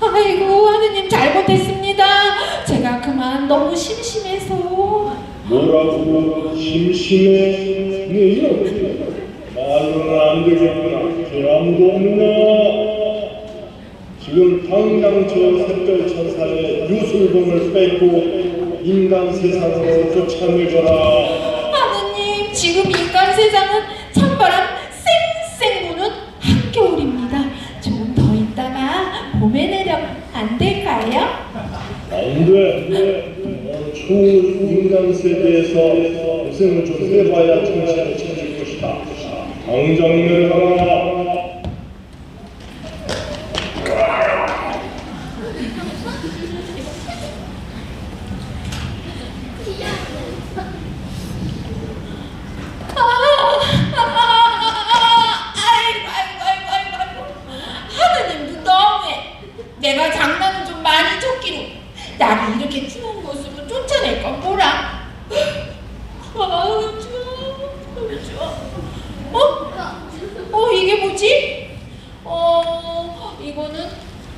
아이고 하느님 잘못했습니다. 제가 그만 너무 심심해서. 뭐라고 심심해 말로는 안 되겠구나 계란도 없나 지금 당장 저 샛별 천사의 유술봉을 뺏고 인간 세상으로 쫓아내거라 하느님 지금 인간 세상은 찬바람 쌩쌩 부는 한겨울입니다. 조금 더 있다가 봄에 내려면 안 될까요? 안돼 추운 인간 세계에서 고생을 좀 해봐야 정신을 차릴 것이다 당장 내려가라 아, 아, 아, 아이고 아이고 아이고 아이고 아이고 하느님도 너무해. 내가 장난을 좀 많이 쳤기로 나를 이렇게 추운 곳으로 쫓아낼 건 뭐라? 아우 추워 너무 추워. 어? 어 이게 뭐지? 어 이거는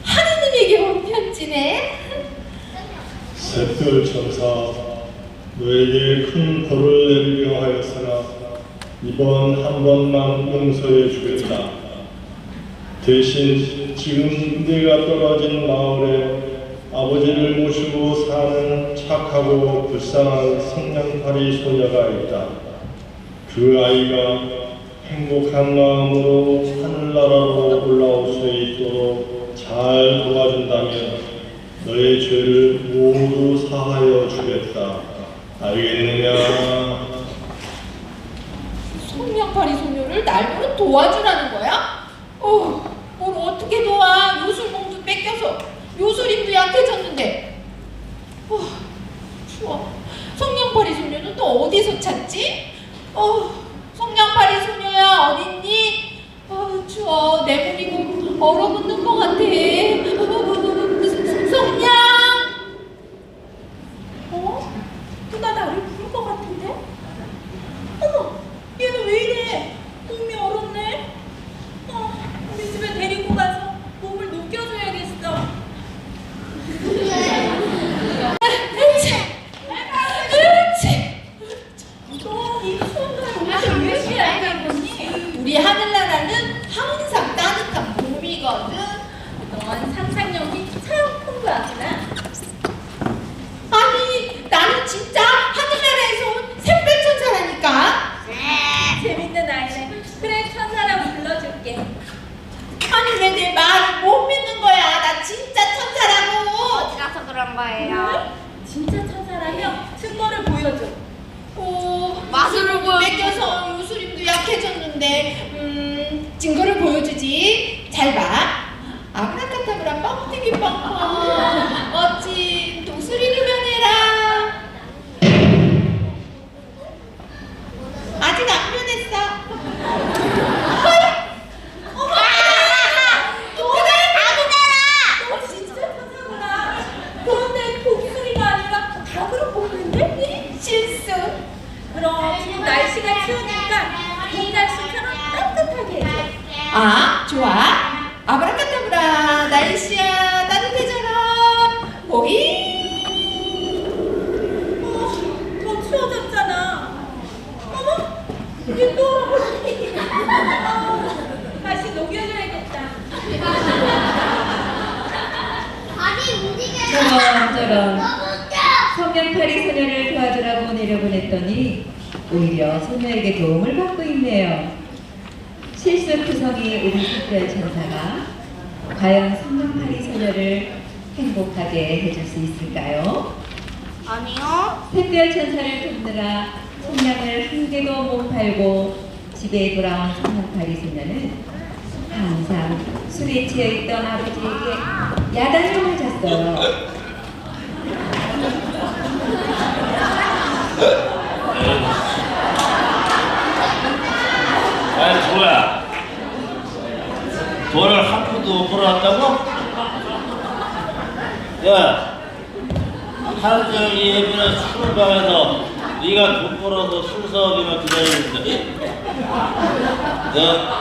하느님에게 온 편지네. 샛별 천사 너에게 큰 벌을 내리려 하였으나 이번 한 번만 용서해 주겠다 대신 지금 네가 떨어진 마을에 아버지를 모시고 착하고 불쌍한 성냥팔이 소녀가 있다 그 아이가 행복한 마음으로 하늘나라로 올라올 수 있도록 잘 도와준다면 너의 죄를 모두 사하여 주겠다. 알겠느냐? 성냥팔이 소녀를 날로 도와주라는 거야? 어, 뭘 어떻게 도와? 요술봉도 뺏겨서 요술임도 약해졌는데. 어, 추워. 성냥팔이 소녀는 또 어디서 찾지? 어, 성냥팔이 소녀야 어딨니? 어, 추워. 내 몸이 곧 얼어붙는 것 같아. 성냥! 어? 누가 나를 부를 것 같은데? 어머, 얘는 왜 이래? 몸이 얼었네. 어, 우리 집에 데리고 가서 몸을 녹여줘야겠어. 으치, 으치. 너이 추운 날 옷을 왜 이렇게 얇게 입었니? 우리 하늘나라는 항상 따뜻한 봄이거든. 넌 상상력이 참 풍부하구나. 아니, 나는 진짜 하늘나라에서 온 샛별천사라니까. 재밌는 아이네. 그래, 천사라고 불러줄게. 아니 왜 내 말을 못 믿는 거야? 나 진짜 천사라고. 어디라서 그런 거예요? 진짜 천사라면 증거를 보여줘. 어, 마술을 보여줘. 뺏겨서 요술임도 약해졌는데 음, 증거를 보여주지. 잘 봐. 아브라카타브라 뻥튀기 뻥뻥 멋진 독수리를 변해라. 아직 안 변했어. 헐! 어머! 그래 아기잖아. 너 진짜 천사구나. 그런데 독수리가 아니라 닭으로 뽑는데? 실수. 그럼 지금 날씨가 추우니까 봄날씨처럼 따뜻하게 해줘. 아, 좋아. 아브라카타브라 날씨야 따뜻해져라. 보기. 어, 더 추워졌잖아. 어머, 이게 또 얼어버리니. 아, 다시 녹여줘야겠 다. 아니 움직여. 저런 저런 너무 웃겨. 성냥팔이 소녀를 도와주라고 내려보냈더니 오히려 소녀에게 도움을 받고 있네요. 실수투성이 우리 특별 천사가 과연 성냥팔이 소녀를 행복하게 해줄 수 있을까요? 아니요. 특별 천사를 돕느라 성냥을 한 개도 못 팔고 집에 돌아온 성냥팔이 소녀는 항상 술에 취해 있던 아버지에게 야단을 맞았어요. 아이 뭐야 돈을 한 푼도 못 벌어왔다고? 야 하루 종일 예비는 술방에서 네가 돈 벌어서 술 사업이만 기다리는데 너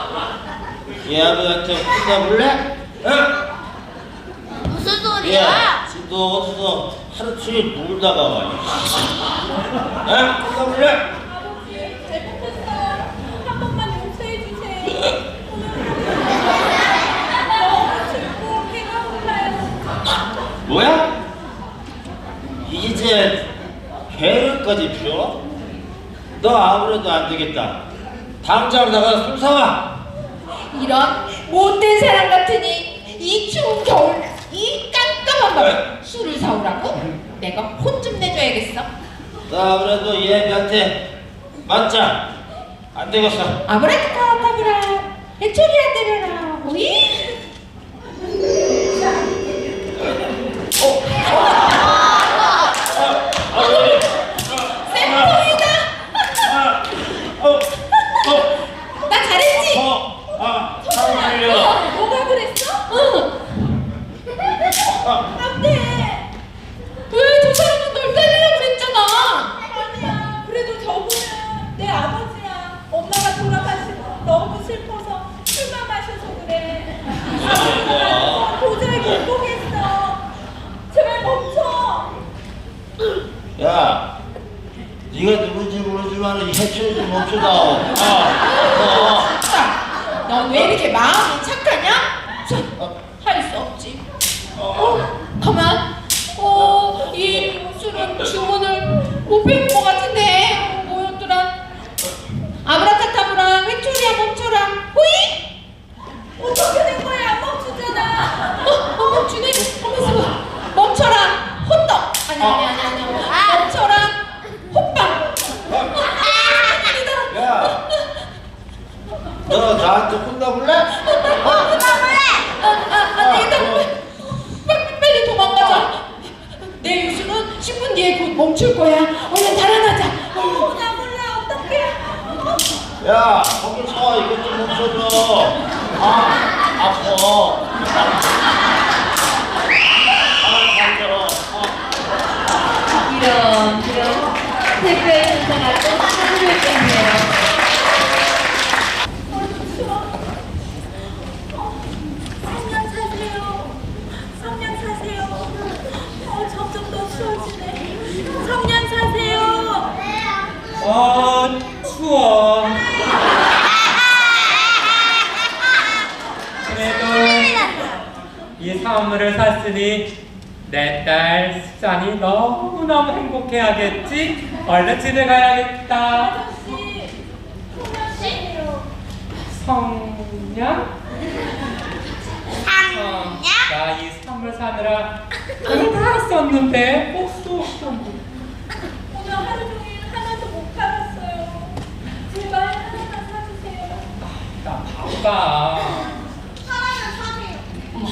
이 아버지한테 혼나볼래? 응? 무슨 야, 소리야? 너 어디서 하루 종일 놀다가 와 응? 혼나볼래? 아버지 잘못했어요. 한 번만 용서해 주세요. 너무 슬프고 배가 고파요. 뭐야? 이제 괴를까지 피워? 너 아무래도 안 되겠다. 당장 나가서 술 사와. 이런 못된 사람 같으니 이 추운 겨울 이 깜깜한 밤에 술을 사오라고? 내가 혼 좀 내줘야겠어. 너 아무래도 얘한테 맞자. 안 되겠어. 아브라카타브라 해초리야 때려라 오이 아버지. 쌤통이다 어, 어, 나 잘했지? 어, 아, 잠깐만요. 뭐가 그랬어? 응. 안 돼. 왜 저 사람은 널 때리려고 그랬잖아 아니야. 그래도 저분은 내 아버지야. 엄마가 돌아가시고 너무 슬퍼서 술만 마셔서 그래. 아버지가 도저히 못 보겠어. 제발 멈춰. 야, 네가 누군지 모르지만 이 해초리 좀 멈춰다. 아, 넌왜 이렇게 마음이 착하냐? 할 수 없지 어, 가만 어, 이 술은 주문을 못배운 것 같은데 어, 뭐였더라 아브라카타브라 회초리야 멈춰라 호이 어떻게 된 거야? 안 멈추잖아. 어, 어 멈추네 가만있어 봐 멈춰라 호떡 아니 아니 아니 아니 멈춰라 호빵 아, 야, 너 나한테 혼나볼래? 아, 아, 안 되겠다. 빨리, 빨리 도망가자. 내 유수는 10분 뒤에 곧 멈출 거야. 얼른 달아나자. 어, 나 몰라. 어떡해. 야, 거기 서 이것 좀 멈춰줘. 아, 아파. 이런 이런 현상가 또 하늘을 뺐네요. 성냥 사세요. 성냥 사세요. 어, 점점 더 추워지네. 성냥 사세요. 아 추워 그래도 이 선물을 샀으니 내 딸 수잔이 너무너무 행복해하겠지? 얼른 집에 가야겠다. 성냥? 어, 나이 선물 사느라 돈다 썼는데 복수 없었는데 오늘 하루 종일 하나도 못 팔았어요. 제발 하나만 사주세요. 나 바빠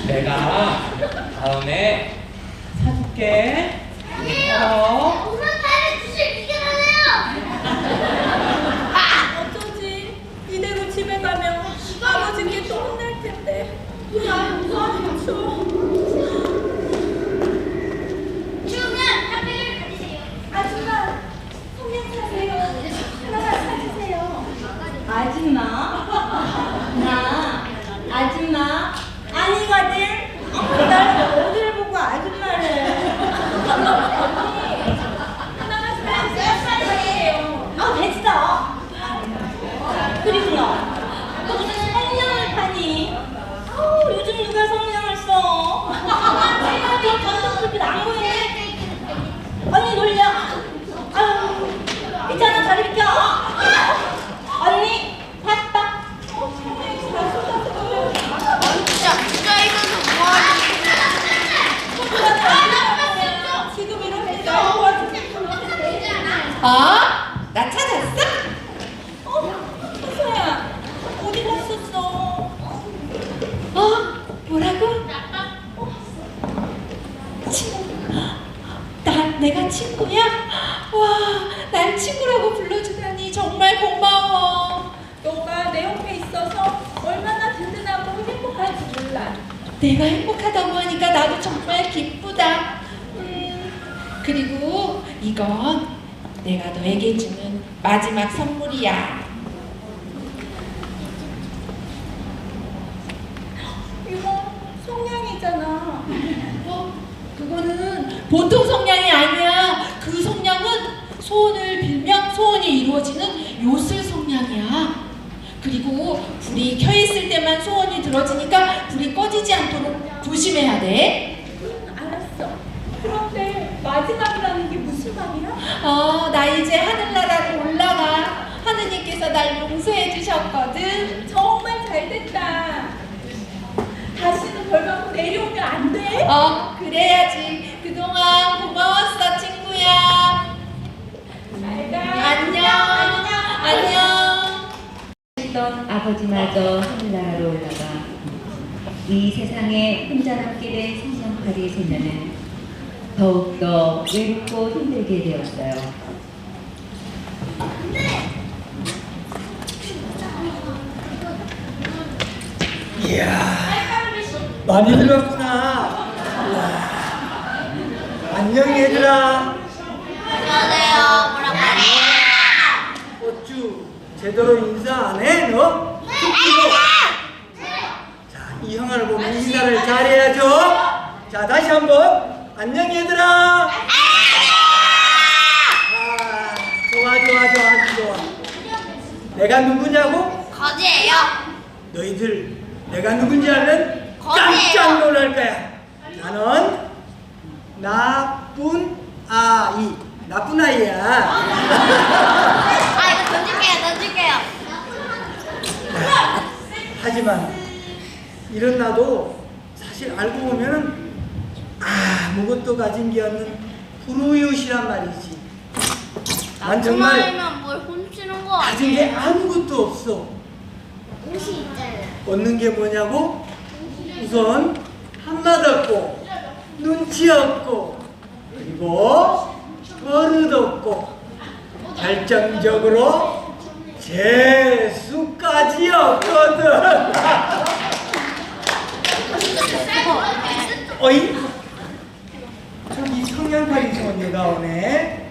내가 다음에 사줄게 어? 어쩌지? 이대로 집에 가면 아버지께 또 혼날 텐데. 아, 추워. 아줌마, 성냥 사세요. 하나만 사주세요. 아줌마? 나 아줌마 아니거든. 날 어딜 보고 아줌마를? 하나만 사주세요. 아 됐어. 그리고 너, 너 무슨 성냥을 파니? 아우 요즘 누가 성냥을 써? 너 전동숲이 안 보이네. 언니 놀려. 아유 있잖아 다리 비켜. 언니 바빠. 진짜 진짜 이거는 뭐하는 지금 이렇게 날 도와주세요. 아, 나 찾았어? 어, 희서야, 어디 갔었어? 어, 뭐라고? 친구. 나, 내가 친구야? 와, 날 친구라고 불러주다니 정말 고마워. 너가 내 옆에 있어서 얼마나 든든하고 행복한지 몰라. 내가 행복하다고 하니까 나도 정말 기쁘다. 음, 그리고 이건 내가 너에게 주는 마지막 선물이야. 이거 성냥이잖아. 어? 그거는 보통 성냥이 아니야. 그 성냥은 소원을 빌면 소원이 이루어지는 요술 성냥이야. 그리고 불이 켜 있을 때만 소원이 들어지니까 불이 꺼지지 않도록 조심해야 돼. 알았어. 그런데 마지막이라 말이야? 어, 나 이제 하늘나라로 올라가. 하느님께서 날 용서해 주셨거든. 정말 잘 됐다. 다시는 벌 받고 내려오면 안 돼? 어, 그래야지. 그동안 고마웠어, 친구야. 잘 가. 안녕. 안녕. 있던 아버지마저 하늘나라로 올라가 이 세상에 혼자 남게 된 성냥팔이 소녀는 더욱더 외롭고 힘들게 되었어요. 많이 들었구나. 우와. 안녕 얘들아. 안녕하세요. 뭐라고 어쭈 제대로 인사 안 해? 너? 자, 이 형아를 보면 인사를 잘해야죠. 자, 다시 한번 안녕 얘들아. 아, 좋아 좋아 좋아 아주 좋아. 내가 누구냐고? 거지예요. 너희들 내가 누군지 알면. 깜짝 놀랄 거야. 나는 나쁜 아이. 나쁜 아이야. 아 이거 던질게요. 던질게요. 하지만 이런 나도 사실 알고 보면은 아무것도 가진 게 없는 불우이웃이란 말이지. 난 정말 나쁜 뭘 훔치는 거 가진 게 아니에요? 아무것도 없어. 옷이 있잖아요. 얻는 게 뭐냐고? 우선 한맛 없고 눈치 없고 그리고 버릇 없고 결정적으로 재수까지 없거든. 어이? 저기 성냥팔이 소녀가 오네.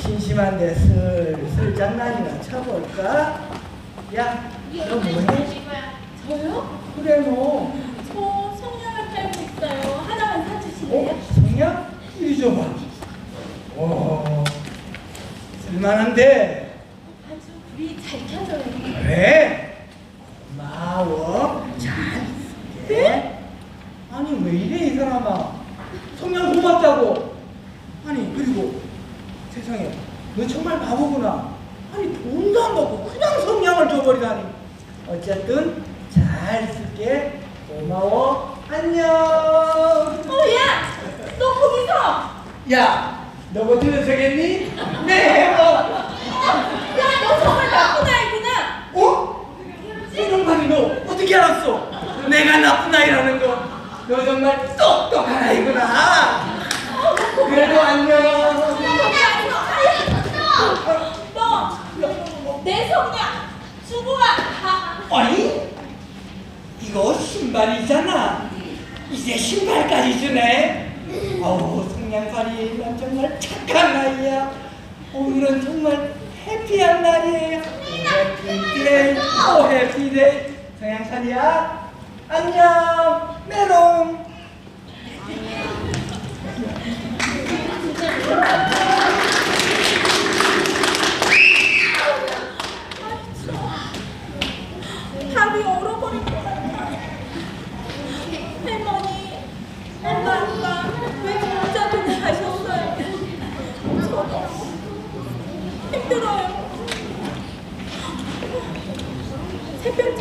심심한데 슬슬 장난이나 쳐볼까? 야, 너 뭐니? 저요? 그래 너. 저 성냥을 팔고 있어요. 하나만 사주실래요? 어? 성냥? 이리 줘봐. 오, 쓸만한데. 아주 불이 잘 켜져요. 그래? 고마워. 잘 쓸게. 아니 왜 이래 이 사람아. 성냥 고맙다고. 아니 그리고 세상에 너 정말 바보구나. 아니 돈도 안 받고 그냥 성냥을 줘버리다니. 어쨌든 잘 쓸게. 고마워. 안녕. 어, 야! 너 거기서! 야, 너뭐 들으서겠니? 네, 뭐. 야, 너 정말 나쁜 아이구나! 어? 이놈만이 너 어떻게 알았어? 내가 나쁜 아이라는 거. 너 정말 똑똑한 아이구나. 그래도 안녕. 너! 내 와! 아, 아니? 이거 신발이잖아. 이제 신발까지 주네. 어우, 성냥팔이 난 정말 착한 아이야. 오늘은 정말 해피한 날이에요. 오 해피데이, 오 해피데이. 성냥팔이야, 안녕, 메롱. 밥이 얼어버릴 것 같아. 할머니, 엄마, 아빠 왜 혼자 두고 가셨어요? 힘들어요. 새벽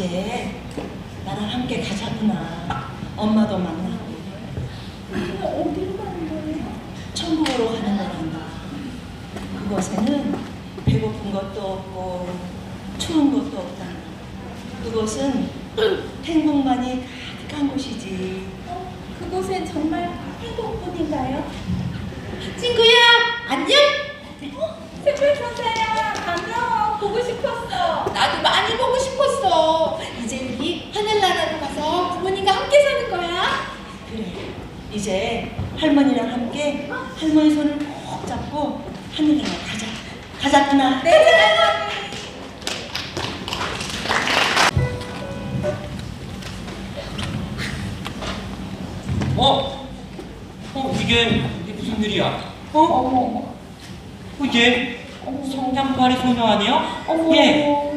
이제 나랑 함께 가자꾸나. 엄마도 만나고 어디로 가는 거예요? 천국으로 가는 거란다 그곳에는 배고픈 것도 없고 추운 것도 없다 그곳은 행복만이 가득한 곳이지 그곳엔 정말 행복뿐인가요? 친구야, 안녕? 세물 선생야 반가워. 보고 싶었어. 나도 많이 보고 싶었어. 이제 우리 하늘나라로 가서 부모님과 함께 사는 거야. 그래 이제 할머니랑 함께 할머니 손을 꼭 잡고 하늘나라 가자 가자꾸나 네, 할머니. 어? 어 이게 이게 무슨 일이야? 어? 어, 얘 성냥팔이 소녀 아니야? 얘,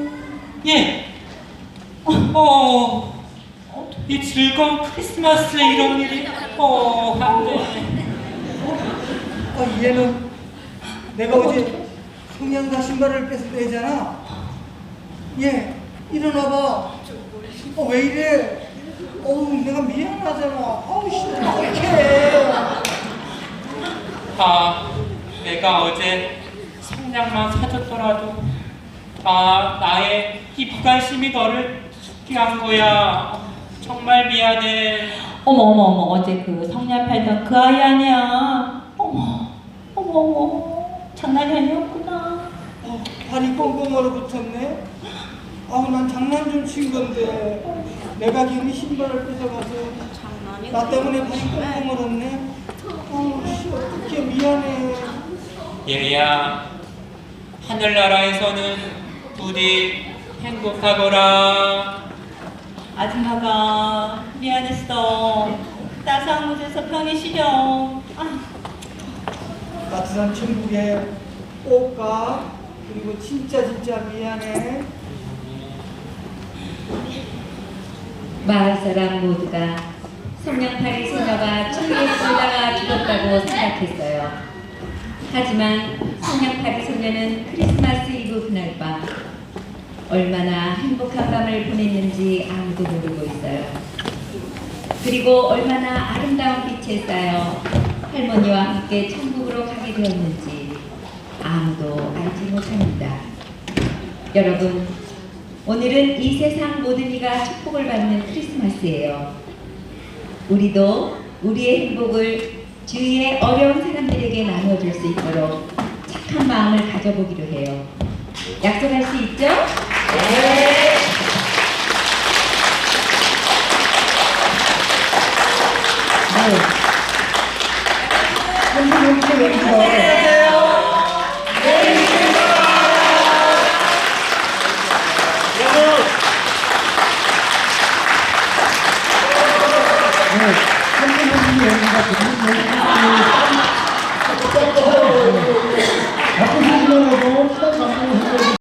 얘. 어, 이 즐거운 크리스마스에 이런 일이 어, 안 돼. 어, 얘는 내가 어제 성냥과 신발을 뺏은 애잖아. 얘 일어나 봐. 어, 왜 이래? 어우, 내가 미안하잖아. 아우, 씨, 어떡해. 아, 내가 어제 성냥만 사줬더라도 아, 나의 이 무관심이 너를 죽게 한 거야. 정말 미안해. 어머 어머 어머 어제 그 성냥 팔던 그 아이 아니야 어머 어머 어머 장난이 아니었구나 어, 발이 꽁꽁 얼어붙었네. 아우, 난 장난 좀 친 건데. 내가 괜히 신발을 뺏어가서 나 때문에 발이 꽁꽁 얼었네. 아우, 씨, 어떡해. 미안해. 얘야, 하늘나라에서는 부디 행복하거라. 아줌마가 미안했어 따스한 곳에서 편히 쉬렴 아, 따뜻한 천국에 꼭 가. 그리고 진짜 진짜 미안해. 마을 사람 모두가 성냥팔이 소녀가 천국에 살다가 죽었다고 생각했어요. 하지만 성냥팔이 소녀는 크리스마스 이브 그날 밤 얼마나 행복한 밤을 보냈는지 아무도 모르고 있어요. 그리고 얼마나 아름다운 빛에 쌓여 할머니와 함께 천국으로 가게 되었는지 아무도 알지 못합니다. 여러분, 오늘은 이 세상 모든 이가 축복을 받는 크리스마스예요. 우리도 우리의 행복을 주위의 어려운 사람들에게 나눠줄 수 있도록 착한 마음을 가져보기로 해요. 약속할 수 있죠? 네. 네. 네. 네. 네. 네. Thank you.